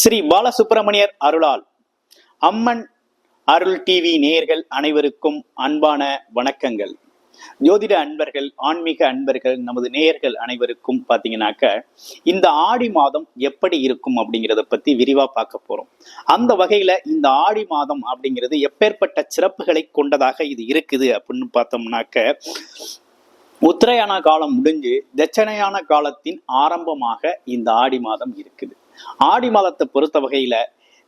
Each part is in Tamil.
ஸ்ரீ பாலசுப்பிரமணியர் அருளால். அம்மன் அருள் டிவி நேயர்கள் அனைவருக்கும் அன்பான வணக்கங்கள். ஜோதிட அன்பர்கள் ஆன்மீக அன்பர்கள் நமது நேயர்கள் அனைவருக்கும் பார்த்தீங்கன்னாக்க இந்த ஆடி மாதம் எப்படி இருக்கும் அப்படிங்கிறத பத்தி விரிவா பார்க்க போறோம். அந்த வகையில இந்த ஆடி மாதம் அப்படிங்கிறது எப்பேற்பட்ட சிறப்புகளை கொண்டதாக இது இருக்குது அப்படின்னு பார்த்தோம்னாக்க உத்தரையான காலம் முடிஞ்சு தட்சணையான காலத்தின் ஆரம்பமாக இந்த ஆடி மாதம் இருக்குது. ஆடி மாதத்தை பொறுத்த வகையில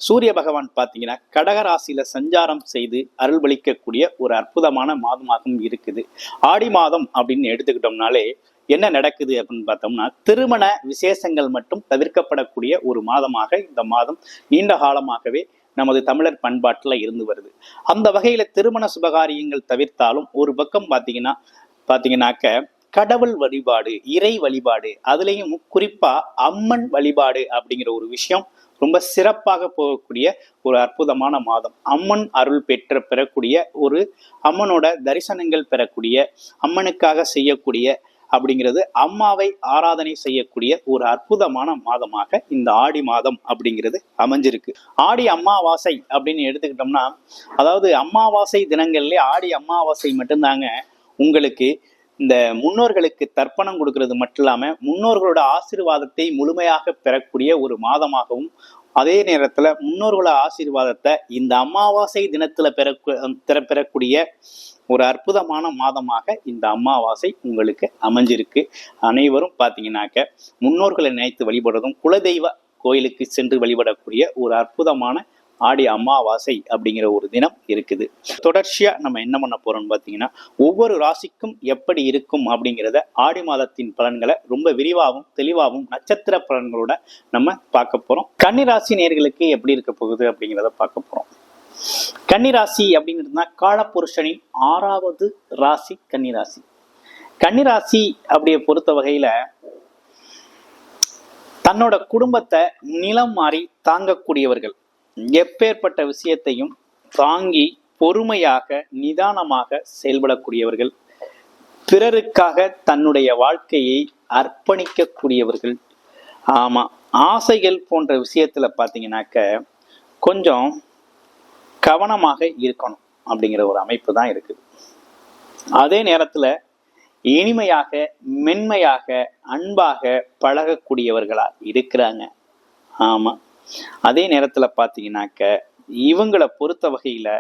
சூரிய பகவான் பார்த்தீங்கன்னா கடகராசியில சஞ்சாரம் செய்து அருள்வளிக்கக்கூடிய ஒரு அற்புதமான மாதமாகவும் இருக்குது. ஆடி மாதம் அப்படின்னு எடுத்துக்கிட்டோம்னாலே என்ன நடக்குது அப்படின்னு பார்த்தோம்னா திருமண விசேஷங்கள் மட்டும் தவிர்க்கப்படக்கூடிய ஒரு மாதமாக இந்த மாதம் நீண்ட காலமாகவே நமது தமிழர் பண்பாட்டில் இருந்து வருது. அந்த வகையில திருமண சுபகாரியங்கள் தவிர்த்தாலும் ஒரு பக்கம் பார்த்தீங்கன்னா பார்த்தீங்கன்னாக்க கடவுள் வழிபாடு இறை வழிபாடு அதுலேயும் குறிப்பா அம்மன் வழிபாடு அப்படிங்கிற ஒரு விஷயம் ரொம்ப சிறப்பாக போகக்கூடிய ஒரு அற்புதமான மாதம். அம்மன் அருள் பெற்ற பெறக்கூடிய ஒரு அம்மனோட தரிசனங்கள் பெறக்கூடிய அம்மனுக்காக செய்யக்கூடிய அப்படிங்கிறது அம்மாவை ஆராதனை செய்யக்கூடிய ஒரு அற்புதமான மாதமாக இந்த ஆடி மாதம் அப்படிங்கிறது அமைஞ்சிருக்கு. ஆடி அம்மாவாசை அப்படின்னு எடுத்துக்கிட்டோம்னா அதாவது அம்மாவாசை தினங்கள்லேயே ஆடி அம்மாவாசை மட்டும்தாங்க உங்களுக்கு இந்த முன்னோர்களுக்கு தர்ப்பணம் கொடுக்கறது மட்டும் இல்லாம முன்னோர்களோட ஆசீர்வாதத்தை முழுமையாக பெறக்கூடிய ஒரு மாதமாகவும் அதே நேரத்துல முன்னோர்களோட ஆசீர்வாதத்தை இந்த அமாவாசை தினத்துல பெற பெற- பெறக்கூடிய ஒரு அற்புதமான மாதமாக இந்த அமாவாசை உங்களுக்கு அமைஞ்சிருக்கு. அனைவரும் பார்த்தீங்கன்னாக்க முன்னோர்களை நினைத்து வழிபடுறதும் குலதெய்வ கோயிலுக்கு சென்று வழிபடக்கூடிய ஒரு அற்புதமான ஆடி அமாவாசை அப்படிங்கிற ஒரு தினம் இருக்குது. தொடர்ச்சியா நம்ம என்ன பண்ண போறோம்னு பார்த்தீங்கன்னா ஒவ்வொரு ராசிக்கும் எப்படி இருக்கும் அப்படிங்கிறத ஆடி மாதத்தின் பலன்களை ரொம்ப விரிவாகவும் தெளிவாகவும் நட்சத்திர பலன்களோட நம்ம பார்க்க போறோம். கன்னிராசி நேர்களுக்கு எப்படி இருக்க போகுது அப்படிங்கிறத பார்க்க போறோம். கன்னிராசி அப்படிங்கிறதுனா காலப்புருஷனின் ஆறாவது ராசி கன்னிராசி. கன்னிராசி அப்படிய பொறுத்த வகையில தன்னோட குடும்பத்தை நிலம் மாறி தாங்கக்கூடியவர்கள். எப்பேற்பட்ட விஷயத்தையும் தாங்கி பொறுமையாக நிதானமாக செயல்படக்கூடியவர்கள் பிறருக்காக தன்னுடைய வாழ்க்கையை அர்ப்பணிக்கக்கூடியவர்கள். ஆமாம் ஆசைகள் போன்ற விஷயத்தில் பார்த்தீங்கன்னாக்க கொஞ்சம் கவனமாக இருக்கணும் அப்படிங்கிற ஒரு அமைப்பு தான் இருக்குது. அதே நேரத்தில் இனிமையாக மென்மையாக அன்பாக பழகக்கூடியவர்களாக இருக்கிறாங்க. ஆமாம் அதே நேரத்துல பாத்தீங்கன்னாக்க இவங்களை பொறுத்த வகையில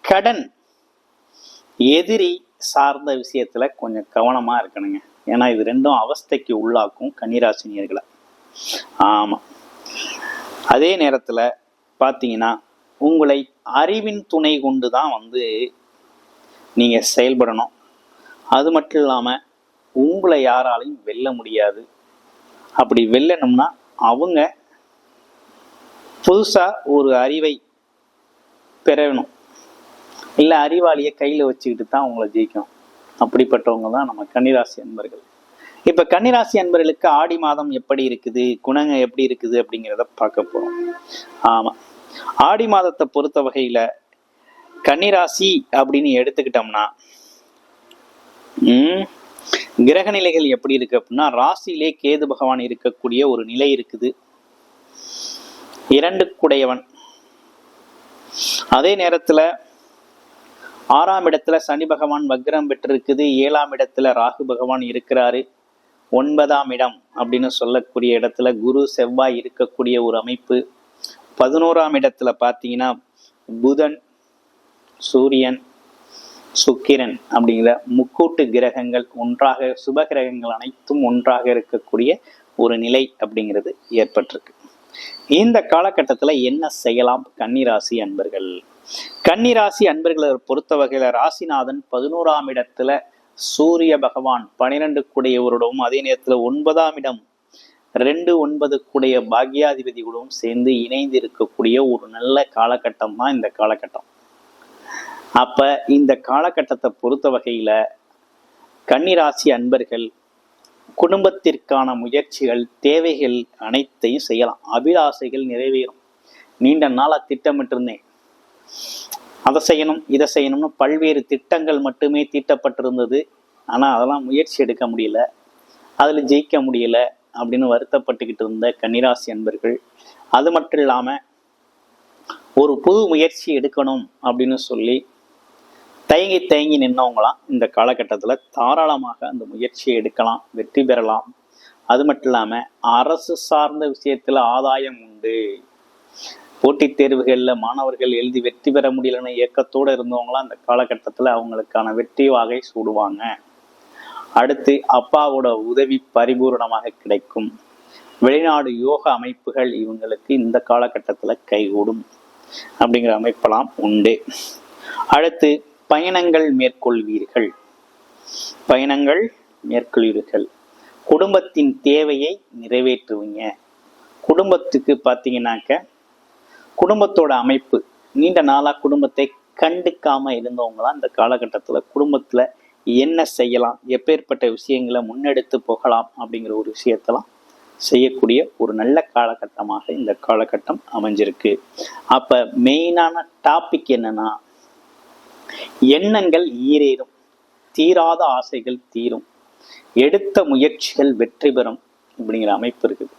கடன் எதிரி சார்ந்த விஷயத்துல கொஞ்சம் கவனமா இருக்கணுங்க. ஏன்னா இது ரெண்டும் அவஸ்தைக்கு உள்ளாக்கும் கன்னிராசினியர்களை. ஆமா. அதே நேரத்துல பாத்தீங்கன்னா உங்களை அறிவின் துணை கொண்டு தான் வந்து நீங்க செயல்படணும். அது மட்டும் இல்லாம உங்களை யாராலையும் வெல்ல முடியாது. அப்படி வெல்லணும்னா அவங்க புதுசாக ஒரு அறிவை பெறணும். இல்லை அறிவாளியை கையில் வச்சுக்கிட்டு தான் உங்களை ஜெயிக்கும் அப்படிப்பட்டவங்க தான் நம்ம கன்னிராசி அன்பர்கள். இப்போ கன்னிராசி அன்பர்களுக்கு ஆடி மாதம் எப்படி இருக்குது? குணங்க எப்படி இருக்குது? அப்படிங்கிறத பார்க்க போகிறோம் ஆமாம் ஆடி மாதத்தை பொறுத்த வகையில் கன்னிராசி அப்படின்னு எடுத்துக்கிட்டோம்னா கிரக நிலைகள் எப்படி இருக்கு அப்படின்னா ராசியிலே கேது பகவான் இருக்கக்கூடிய ஒரு நிலை இருக்குது. இரண்டு குடையவன். அதே நேரத்தில் ஆறாம் இடத்துல சனி பகவான் வக்ரம் பெற்றிருக்குது. ஏழாம் இடத்துல ராகு பகவான் இருக்கிறாரு. ஒன்பதாம் இடம் அப்படின்னு சொல்லக்கூடிய இடத்துல குரு செவ்வாய் இருக்கக்கூடிய ஒரு அமைப்பு. பதினோராம் இடத்துல பார்த்தீங்கன்னா புதன் சூரியன் சுக்கிரன் அப்படிங்கிற முக்கூட்டு கிரகங்கள் ஒன்றாக சுப கிரகங்கள் அனைத்தும் ஒன்றாக இருக்கக்கூடிய ஒரு நிலை அப்படிங்கிறது ஏற்பட்டிருக்கு. இந்த காலகட்டத்துல என்ன செய்யலாம்? கன்னிராசி அன்பர்கள். கன்னிராசி அன்பர்களை பொறுத்த வகையில ராசிநாதன் பதினோராம் இடத்துல சூரிய பகவான் பனிரெண்டு கூடையவருடவும் அதே நேரத்துல ஒன்பதாம் இடம் ரெண்டு ஒன்பது கூடைய பாக்யாதிபதிகளும் சேர்ந்து இணைந்து இருக்கக்கூடிய ஒரு நல்ல காலகட்டம் தான் இந்த காலகட்டம். அப்ப இந்த காலகட்டத்தை பொறுத்த வகையில கன்னிராசி அன்பர்கள் குடும்பத்திற்கான முயற்சிகள் தேவைகள் அனைத்தையும் செய்யலாம். அபிலாசைகள் நிறைவேறும். நீண்ட நாளாக திட்டமிட்டிருந்தேன். அதை செய்யணும் இதை செய்யணும்னு பல்வேறு திட்டங்கள் மட்டுமே தீட்டப்பட்டிருந்தது. ஆனால் அதெல்லாம் முயற்சி எடுக்க முடியல. அதில் ஜெயிக்க முடியல அப்படின்னு வருத்தப்பட்டுக்கிட்டு இருந்த கன்னிராசி அன்பர்கள். அது மட்டும் இல்லாமல் ஒரு புது முயற்சி எடுக்கணும் அப்படின்னு சொல்லி தயங்கி தயங்கி நின்னவங்களாம் இந்த காலகட்டத்தில் தாராளமாக அந்த முயற்சியை எடுக்கலாம் வெற்றி பெறலாம். அது மட்டும் இல்லாமல் அரசு சார்ந்த விஷயத்தில் ஆதாயம் உண்டு. போட்டித் தேர்வுகளில் மாணவர்கள் எழுதி வெற்றி பெற முடியலன்னு இயக்கத்தோடு இருந்தவங்களாம் அந்த காலகட்டத்தில் அவங்களுக்கான வெற்றி வாகை சூடுவாங்க. அடுத்து அப்பாவோட உதவி பரிபூரணமாக கிடைக்கும். வெளிநாடு யோக அமைப்புகள் இவங்களுக்கு இந்த காலகட்டத்தில் கைகூடும். அப்படிங்கிற அமைப்பெல்லாம் உண்டு. அடுத்து பயணங்கள் மேற்கொள்வீர்கள். பயணங்கள் மேற்கொள்வீர்கள். குடும்பத்தின் தேவையை நிறைவேற்றுவீங்க. குடும்பத்துக்கு பார்த்தீங்கன்னாக்க குடும்பத்தோட அமைப்பு நீண்ட நாளாக குடும்பத்தை கண்டுக்காம இருந்தவங்களாம் இந்த காலகட்டத்தில் குடும்பத்தில் என்ன செய்யலாம் எப்பேற்பட்ட விஷயங்களை முன்னெடுத்து போகலாம் அப்படிங்கிற ஒரு விஷயத்தெல்லாம் செய்யக்கூடிய ஒரு நல்ல காலகட்டமாக இந்த காலகட்டம் அமைஞ்சிருக்கு. அப்போ மெயினான டாபிக் என்னன்னா எண்ணங்கள் ஈரேறும் தீராத ஆசைகள் தீரும் எடுத்த முயற்சிகள் வெற்றி பெறும் அப்படிங்கிற அமைப்பு இருக்குது.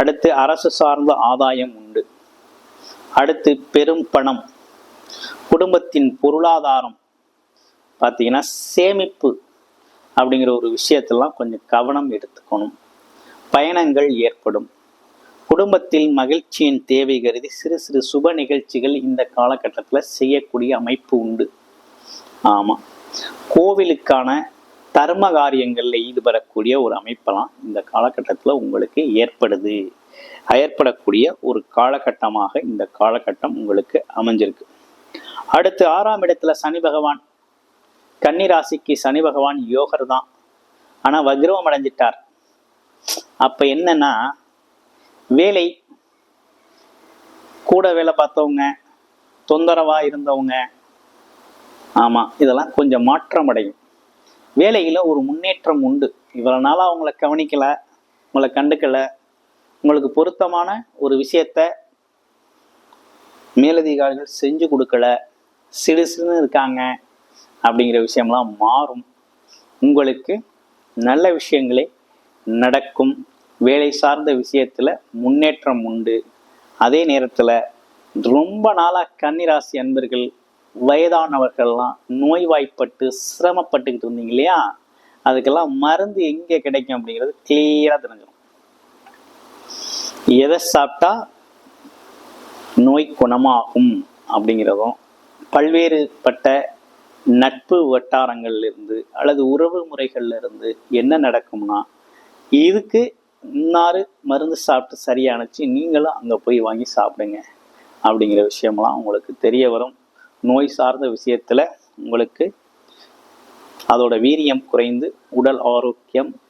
அடுத்து அரசு சார்ந்த ஆதாயம் உண்டு. அடுத்து பெரும் பணம் குடும்பத்தின் பொருளாதாரம் பார்த்தீங்கன்னா சேமிப்பு அப்படிங்கிற ஒரு விஷயத்தெல்லாம் கொஞ்சம் கவனம் எடுத்துக்கணும். பயணங்கள் ஏற்படும். குடும்பத்தில் மகிழ்ச்சியின் தேவை கருதி சிறு சிறு சுப நிகழ்ச்சிகள் இந்த காலகட்டத்தில் செய்யக்கூடிய அமைப்பு உண்டு. ஆமாம் கோவிலுக்கான தர்ம காரியங்களில் ஈடுபடக்கூடிய ஒரு அமைப்பெல்லாம் இந்த காலகட்டத்தில் உங்களுக்கு ஏற்படுது. ஏற்படக்கூடிய ஒரு காலகட்டமாக இந்த காலகட்டம் உங்களுக்கு அமைஞ்சிருக்கு. அடுத்து ஆறாம் இடத்துல சனி பகவான். கன்னிராசிக்கு சனி பகவான் யோகர் தான் ஆனால் வக்ரவம் அடைஞ்சிட்டார். அப்போ என்னன்னா வேலை கூட வேலை பார்த்தவங்க தொந்தரவாக இருந்தவங்க ஆமாம் இதெல்லாம் கொஞ்சம் மாற்றம் அடையும் வேலையில் ஒரு முன்னேற்றம் உண்டு. இவ்வளோ நாளாக அவங்கள கவனிக்கல உங்களை கண்டுக்கல உங்களுக்கு பொருத்தமான ஒரு விஷயத்த மேலதிகாரிகள் செஞ்சு கொடுக்கல சிடுசுன்னு இருக்காங்க அப்படிங்கிற விஷயம்லாம் மாறும். உங்களுக்கு நல்ல விஷயங்களே நடக்கும். வேலை சார்ந்த விஷயத்தில் முன்னேற்றம் உண்டு. அதே நேரத்தில் ரொம்ப நாளாக கன்னிராசி அன்பர்கள் வயதானவர்கள்லாம் நோய்வாய்ப்பட்டு சிரமப்பட்டுக்கிட்டு இருந்தீங்க இல்லையா? அதுக்கெல்லாம் மருந்து எங்கே கிடைக்கும் அப்படிங்கிறது கிளியராக தெரிஞ்சிடும். எதை சாப்பிட்டா நோய் குணமாகும் அப்படிங்கிறதும் பல்வேறுபட்ட நட்பு வட்டாரங்கள்ல இருந்து அல்லது உறவு முறைகள்ல இருந்து என்ன நடக்கும்னா இதுக்கு இன்னாறு மருந்து சாப்பிட்டு சரியானச்சு நீங்களும் அங்கே போய் வாங்கி சாப்பிடுங்க அப்படிங்கிற விஷயம்லாம் உங்களுக்கு தெரிய வரும். நோய் சார்ந்த விஷயத்தில் உங்களுக்கு அதோட வீரியம் குறைந்து உடல் ஆரோக்கியம்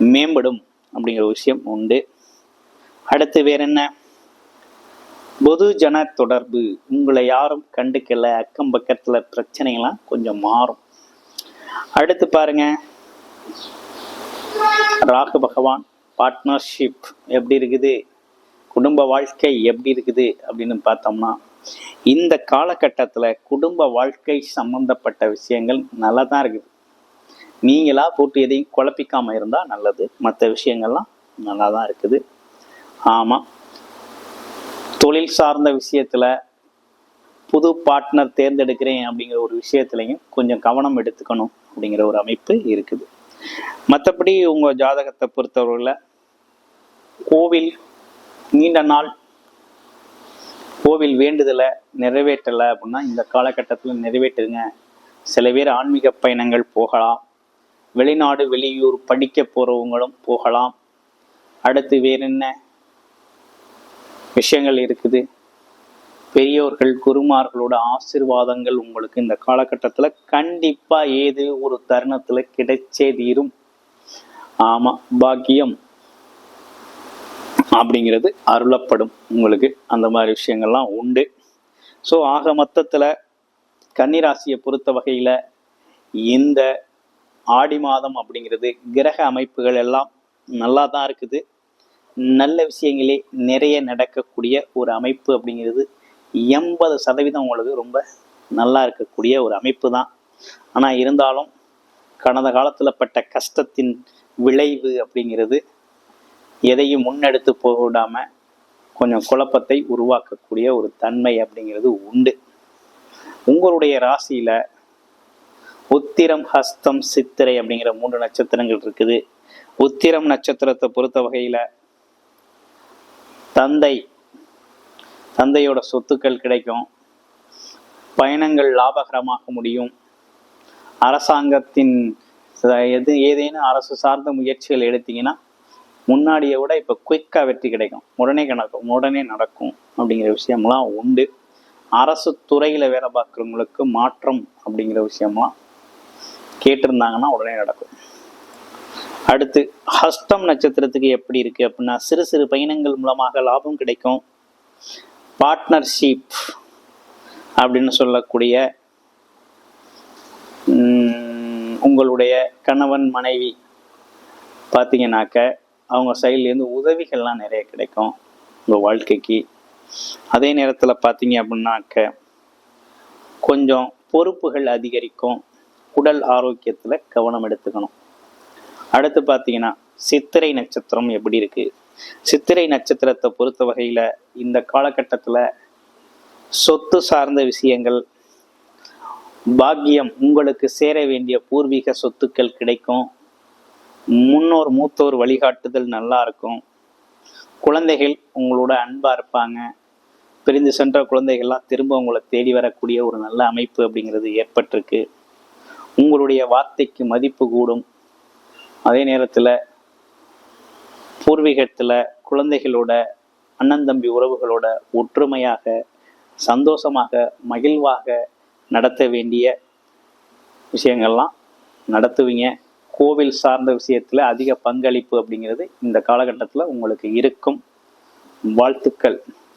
மேம்படும் அப்படிங்கிற விஷயம் உண்டு. அடுத்து வேற என்ன? பொதுஜன தொடர்பு. உங்களை யாரும் கண்டுக்கல. அக்கம் பக்கத்தில் பிரச்சனைகள்லாம் கொஞ்சம் மாறும். அடுத்து பாருங்க. ராகு பகவான் பார்ட்னர்ஷிப் எப்படி இருக்குது? குடும்ப வாழ்க்கை எப்படி இருக்குது அப்படின்னு பார்த்தோம்னா இந்த காலகட்டத்தில் குடும்ப வாழ்க்கை சம்பந்தப்பட்ட விஷயங்கள் நல்லா தான் இருக்குது. நீங்களா போட்டு எதையும் குழப்பிக்காமல் இருந்தால் நல்லது. மற்ற விஷயங்கள்லாம் நல்லா தான் இருக்குது. ஆமாம் தொழில் சார்ந்த விஷயத்தில் புது பார்ட்னர் தேர்ந்தெடுக்கிறேன் அப்படிங்கிற ஒரு விஷயத்துலையும் கொஞ்சம் கவனம் எடுத்துக்கணும் அப்படிங்கிற ஒரு அமைப்பு இருக்குது. மற்றபடி உங்கள் ஜாதகத்தை பொறுத்தவரையில் கோவில் நீண்ட நாள் கோவில் வேண்டுதலை நிறைவேற்றலை அப்படின்னா இந்த காலகட்டத்தில் நிறைவேற்றுங்க. சில பேர் ஆன்மீக பயணங்கள் போகலாம். வெளிநாடு வெளியூர் படிக்க போகிறவங்களும் போகலாம். அடுத்து வேற என்ன விஷயங்கள் இருக்குது? பெரியோர்கள் குருமார்களோட ஆசிர்வாதங்கள் உங்களுக்கு இந்த காலகட்டத்தில் கண்டிப்பாக ஏது ஒரு தருணத்தில் கிடைச்சே தீரும். ஆமாம் பாக்கியம் அப்படிங்கிறது அருளப்படும். உங்களுக்கு அந்த மாதிரி விஷயங்கள்லாம் உண்டு. ஸோ ஆக மொத்தத்தில் கன்னிராசியை பொறுத்த வகையில் இந்த ஆடி மாதம் அப்படிங்கிறது கிரக அமைப்புகள் எல்லாம் நல்லா தான் இருக்குது. நல்ல விஷயங்களே நிறைய நடக்கக்கூடிய ஒரு அமைப்பு அப்படிங்கிறது எண்பது சதவீதம் உங்களுக்கு ரொம்ப நல்லா இருக்கக்கூடிய ஒரு அமைப்பு தான். ஆனால் இருந்தாலும் கடந்த காலத்தில் பட்ட கஷ்டத்தின் விளைவு அப்படிங்கிறது எதையும் முன்னெடுத்து போடாமல் கொஞ்சம் குழப்பத்தை உருவாக்கக்கூடிய ஒரு தன்மை அப்படிங்கிறது உண்டு. உங்களுடைய ராசியில் உத்திரம் ஹஸ்தம் சித்திரை அப்படிங்கிற மூன்று நட்சத்திரங்கள் இருக்குது. உத்திரம் நட்சத்திரத்தை பொறுத்த வகையில் தந்தை தந்தையோட சொத்துக்கள் கிடைக்கும். பயணங்கள் லாபகரமாக முடியும். அரசாங்கத்தின் எது ஏதேனும் அரசு சார்ந்த முயற்சிகள் எடுத்தீங்கன்னா முன்னாடியை விட இப்போ குயிக்காக வெற்றி கிடைக்கும். உடனே நடக்கும் உடனே நடக்கும் அப்படிங்கிற விஷயம்லாம் உண்டு. அரசு துறையில் வேலை பார்க்குறவங்களுக்கு மாற்றம் அப்படிங்கிற விஷயம்லாம் கேட்டிருந்தாங்கன்னா உடனே நடக்கும். அடுத்து ஹஸ்தம் நட்சத்திரத்துக்கு எப்படி இருக்கு அப்படின்னா சிறு சிறு பயணங்கள் மூலமாக லாபம் கிடைக்கும். பார்ட்னர்ஷிப் அப்படின்னு சொல்லக்கூடிய உங்களுடைய கணவன் மனைவி பார்த்தீங்கன்னாக்க அவங்க சைட்லேருந்து உதவிகள்லாம் நிறைய கிடைக்கும் உங்கள் வாழ்க்கைக்கு. அதே நேரத்தில் பார்த்தீங்க அப்படின்னாக்க கொஞ்சம் பொறுப்புகள் அதிகரிக்கும். உடல் ஆரோக்கியத்தில் கவனம் எடுத்துக்கணும். அடுத்து பார்த்தீங்கன்னா சித்திரை நட்சத்திரம் எப்படி இருக்குது சித்திரை நட்சத்திரத்தை பொறுத்த வகையில் இந்த காலகட்டத்தில் சொத்து சார்ந்த விஷயங்கள் பாக்கியம் உங்களுக்கு சேர வேண்டிய பூர்வீக சொத்துக்கள் கிடைக்கும். முன்னோர் மூத்தோர் வழிகாட்டுதல் நல்லா இருக்கும். குழந்தைகள் உங்களோட அன்பா இருப்பாங்க. பிரிந்து சென்ற குழந்தைகள்லாம் திரும்ப உங்களை தேடி வரக்கூடிய ஒரு நல்ல அமைப்பு அப்படிங்கிறது ஏற்பட்டிருக்கு. உங்களுடைய வார்த்தைக்கு மதிப்பு கூடும். அதே நேரத்தில் பூர்வீகத்தில் குழந்தைகளோட அண்ணன் தம்பி உறவுகளோட ஒற்றுமையாக சந்தோஷமாக மகிழ்வாக நடத்த வேண்டிய விஷயங்கள்லாம் நடத்துவீங்க. கோவில் சார்ந்த விஷயத்தில் அதிக பங்களிப்பு அப்படிங்கிறது இந்த காலகட்டத்தில் உங்களுக்கு இருக்கும் வாழ்த்துக்கள்.